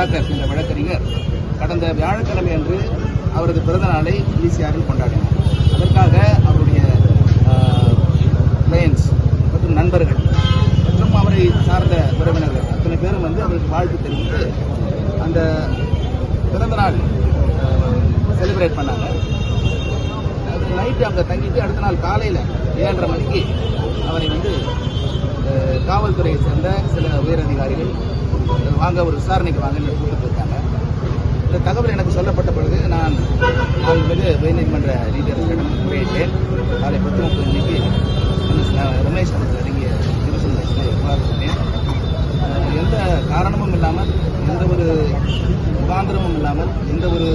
சுதாகர் என்ற வழக்கறிஞர் கடந்த வியாழக்கிழமை அன்று அவரது பிறந்த நாளை ஈசிஆரில் கொண்டாடினார். அதற்காக அவருடைய கிளையன்ஸ் மற்றும் நண்பர்கள் மற்றும் அவரை சார்ந்த உறவினர்கள் அத்தனை பேரும் வந்து அவருக்கு வாழ்த்து தெரிவித்து அந்த பிறந்த நாள் செலிப்ரேட் பண்ணாங்க. நைட்டு அங்கே தங்கிட்டு அடுத்த நாள் காலையில் ஏழரை மணிக்கு அவரை வந்து காவல்துறையை சேர்ந்த சில உயரதிகாரிகள் வாங்க ஒரு விசாரணைக்கு வாங்கன்னு கூப்பிட்டு இருக்காங்க இந்த தகவல் எனக்கு சொல்லப்பட்ட பொழுது நான் நான் மிகு உயர்நீதிமன்ற நீதியரசரிடம் முறையிட்டேன் காலை பத்து முப்பது மணிக்கு ரமேஷ் அவர்கள் அடங்கிய டிவிஷன் பெஞ்சில் புகார் சொன்னேன் அஹ் எந்த காரணமும் இல்லாமல் எந்த ஒரு முகாந்திரமும் இல்லாமல் எந்த ஒரு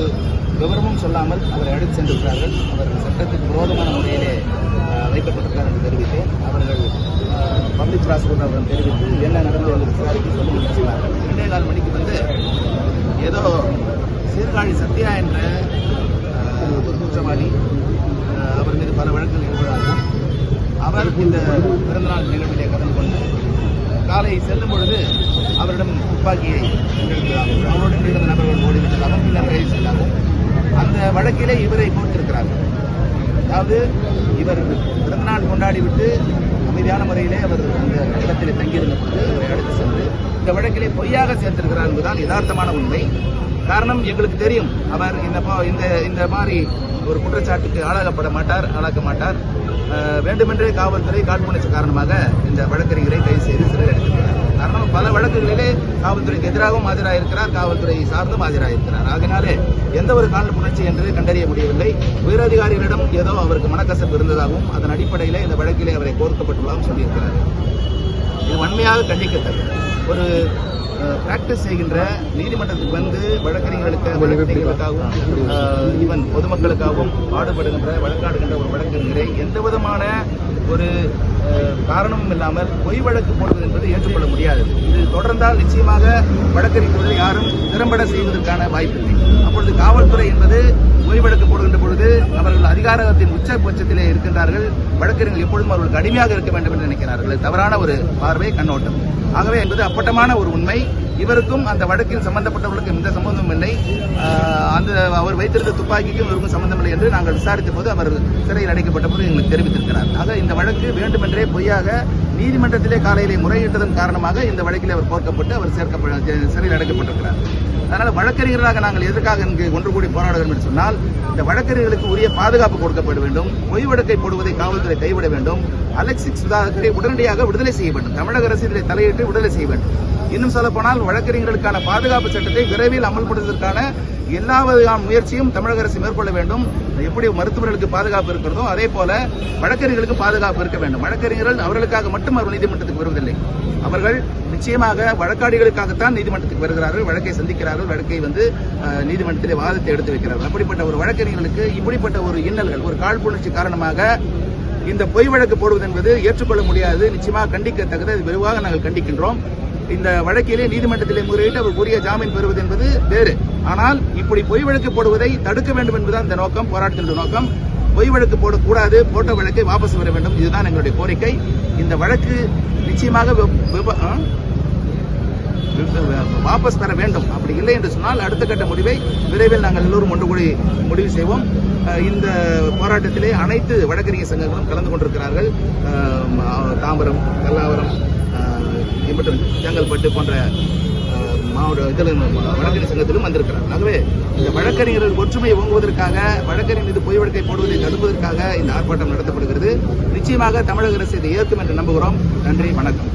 விவரமும் சொல்லாமல் அவரை அழைத்து சென்றிருக்கிறார்கள். அவர் சட்டத்துக்கு விரோதமான முறையிலே அஹ், வைக்கப்பட்டிருக்கிறார் என்று தெரிவித்து அவர்கள் பப்ளிக் ப்ராசிக்யூட்டர் அவர்கள் தெரிவித்து என்ன நடந்தது என்று விசாரித்து சொல்லி சொன்னார்கள். இரண்டே நாலு மணிக்கு வந்து ஏதோ சீர்காழி சத்யா என்ற ஒரு குற்றவாளி அவர் மீது பல வழக்குகள் ஈடுபடார்கள் அவர் இந்த பிறந்தநாள் நிகழ்விலே கலந்து கொண்டு காலை செல்லும் பொழுது அவரிடம் துப்பாக்கியை அவருடன் இருந்த நபர்கள் ஓடிவிட்டதாகவும் பின்னர் கைது செய்தாகவும் அந்த வழக்கிலே இவரை கோர்த்திருக்கிறார்கள் அதாவது இவர் பிறந்தநாள் கொண்டாடிவிட்டு அமைதியான முறையிலே அவர் அந்த இடத்தில் தங்கியிருந்த பொழுது அவரை அழைத்து சென்று இந்த வழக்கிலே பொய்யாக சேர்த்திருக்கிறார் என்பதுதான் யதார்த்தமான உண்மை. காரணம் எங்களுக்கு தெரியும். அவர் இந்த பா- இந்த இந்த மாதிரி ஒரு குற்றச்சாட்டுக்கு ஆளாகப்பட மாட்டார் ஆளாக்க மாட்டார். வேண்டுமென்றே காவல்துறை காழ்ப்புணர்ச்சி காரணமாக இந்த வழக்கறிஞரை கைது செய்து சிறையில் எடுத்திருக்கிறார் காரணம் பல வழக்குகளிலே காவல்துறைக்கு எதிராகவும் ஆஜராயிருக்கிறார் காவல்துறை சார்ந்தும் ஆஜராயிருக்கிறார். ஆகினாலே எந்த ஒரு காழ்ப்புணர்ச்சி என்று கண்டறிய முடியவில்லை. உயரதிகாரிகளிடம் ஏதோ அவருக்கு மனக்கசப்பு இருந்ததாகவும் அதன் அடிப்படையிலே இந்த வழக்கிலே அவரை கோர்க்கப்பட்டுள்ளதாகவும் சொல்லியிருக்கிறார். இது வன்மையாக கண்டிக்கத்தக்கது. ஒரு பிராக்டிஸ் செய்கின்ற நீதிமன்றத்துக்கு வந்து வழக்கறிஞர்களுக்கு வழக்கறிஞர்களுக்காகவும் ஈவன் பொதுமக்களுக்காகவும் பாடுபடுகின்ற வழக்காடுகின்ற ஒரு வழக்கறிஞரை எந்த விதமான ஒரு காரணமும் இல்லாமல் பொய் வழக்கு போடுவது என்பது ஏற்றுக்கொள்ள முடியாது. இது தொடர்ந்தால் நிச்சயமாக வழக்கறிஞர்களை யாரும் திறம்பட செய்வதற்கான வாய்ப்பில்லை. அப்பொழுது காவல்துறை என்பது பொய் வழக்கு போடுகின்ற பொழுது அதிகாரத்தின் உச்சபட்சத்திலே இருக்கின்றார்கள். வழக்கறிஞர்கள் எப்பொழுதும் அவர்கள் கடுமையாக இருக்க வேண்டும் என்று நினைக்கிறார்கள். தவறான ஒரு பார்வை கண்ணோட்டம். ஆகவே என்பது அப்பட்டமான ஒரு உண்மை. இவருக்கும் அந்த வழக்கில் சம்பந்தப்பட்டவர்களுக்கும் எந்த சம்பந்தமும் இல்லை. அந்த அவர் வைத்திருந்த துப்பாக்கிக்கும் இவருக்கும் சம்பந்தம் இல்லை என்று நாங்கள் விசாரித்த போது அவர் சிறையில் அடைக்கப்பட்ட போது எங்களுக்கு தெரிவித்திருக்கிறார். ஆக இந்த வழக்கு வேண்டுமென்றே பொய்யாக நீதிமன்றத்திலே காலையிலே முறையிட்டதன் காரணமாக இந்த வழக்கில் அவர் கோர்க்கப்பட்டு அவர் சேர்க்கப்பட சிறையில் அடைக்கப்பட்டிருக்கிறார். அதனால வழக்கறிஞர்களாக நாங்கள் எதற்காக இங்கு ஒன்று கூடி போராட வேண்டும் என்று சொன்னால் இந்த வழக்கறிஞர்களுக்கு உரிய பாதுகாப்பு கொடுக்கப்பட வேண்டும் ஓய்வெடுக்கை போடுவதை காவல்துறை கைவிட வேண்டும் அலெக்சிக் சுதாகரை உடனடியாக விடுதலை செய்ய வேண்டும் தமிழக அரசு இதில் தலையிட்டு விடுதலை செய்ய வேண்டும். இன்னும் சொல்ல போனால் வழக்கறிஞர்களுக்கான பாதுகாப்பு சட்டத்தை விரைவில் அமல்படுத்துவதற்கான எல்லா விதமான முயற்சியும் தமிழக அரசு மேற்கொள்ள வேண்டும். எப்படி மருத்துவர்களுக்கு பாதுகாப்பு இருக்கிறதோ அதே போல வழக்கறிஞர்களுக்கு பாதுகாப்பு இருக்க வேண்டும். வழக்கறிஞர்கள் அவர்களுக்காக மட்டும் அவர் நீதிமன்றத்துக்கு வருவதில்லை. அவர்கள் நிச்சயமாக வழக்காடிகளுக்காகத்தான் நீதிமன்றத்துக்கு வருகிறார்கள். வழக்கை சந்திக்கிறார்கள். வழக்கை வந்து நீதிமன்றத்தில் நீதிமன்றத்திலே வாதத்தை எடுத்து வைக்கிறார்கள். அப்படிப்பட்ட ஒரு வழக்கறிஞர்களுக்கு இப்படிப்பட்ட ஒரு இன்னல்கள் ஒரு காழ்ப்புணர்ச்சி காரணமாக இந்த பொய் வழக்கு போடுவது என்பது ஏற்றுக்கொள்ள முடியாது. நிச்சயமாக கண்டிக்கத்தக்கது. அது விரிவாக நாங்கள் கண்டிக்கின்றோம். இந்த வழக்கிலே நீதிமன்றத்திலே முறையிட்டு அவர் உரிய ஜாமீன் பெறுவது என்பது வேறு. ஆனால் இப்படி பொய் வழக்கு போடுவதை தடுக்க வேண்டும் என்பதுதான் இந்த நோக்கம் போராட்டத்தினுடைய நோக்கம். பொய் வழக்கு போடக்கூடாது போட்ட வழக்கை வாபஸ் வர வேண்டும். இதுதான் எங்களுடைய கோரிக்கை. இந்த வழக்கு நிச்சயமாக வாபஸ் தர வேண்டும். அப்படி இல்லை என்று சொன்னால் அடுத்த கட்ட முடிவை விரைவில் நாங்கள் எல்லோரும் ஒன்று கூடி முடிவு செய்வோம். இந்த போராட்டத்திலே அனைத்து வழக்கறிஞர் சங்கங்களும் கலந்து கொண்டிருக்கிறார்கள். தாம்பரம் கல்லாவரம் மற்றும் செங்கல்பட்டு போன்ற மாவட்ட இதில் வழக்கறிஞர் சங்கத்திலும் வந்திருக்கிறார். ஆகவே இந்த வழக்கறிஞர்கள் ஒற்றுமையை ஓங்குவதற்காக வழக்கறிஞர் மீது பொய் வழக்கை போடுவதை தடுப்பதற்காக இந்த ஆர்ப்பாட்டம் நடத்தப்படுகிறது. நிச்சயமாக தமிழக அரசு இதை ஏற்கும் என்று நம்புகிறோம். நன்றி வணக்கம்.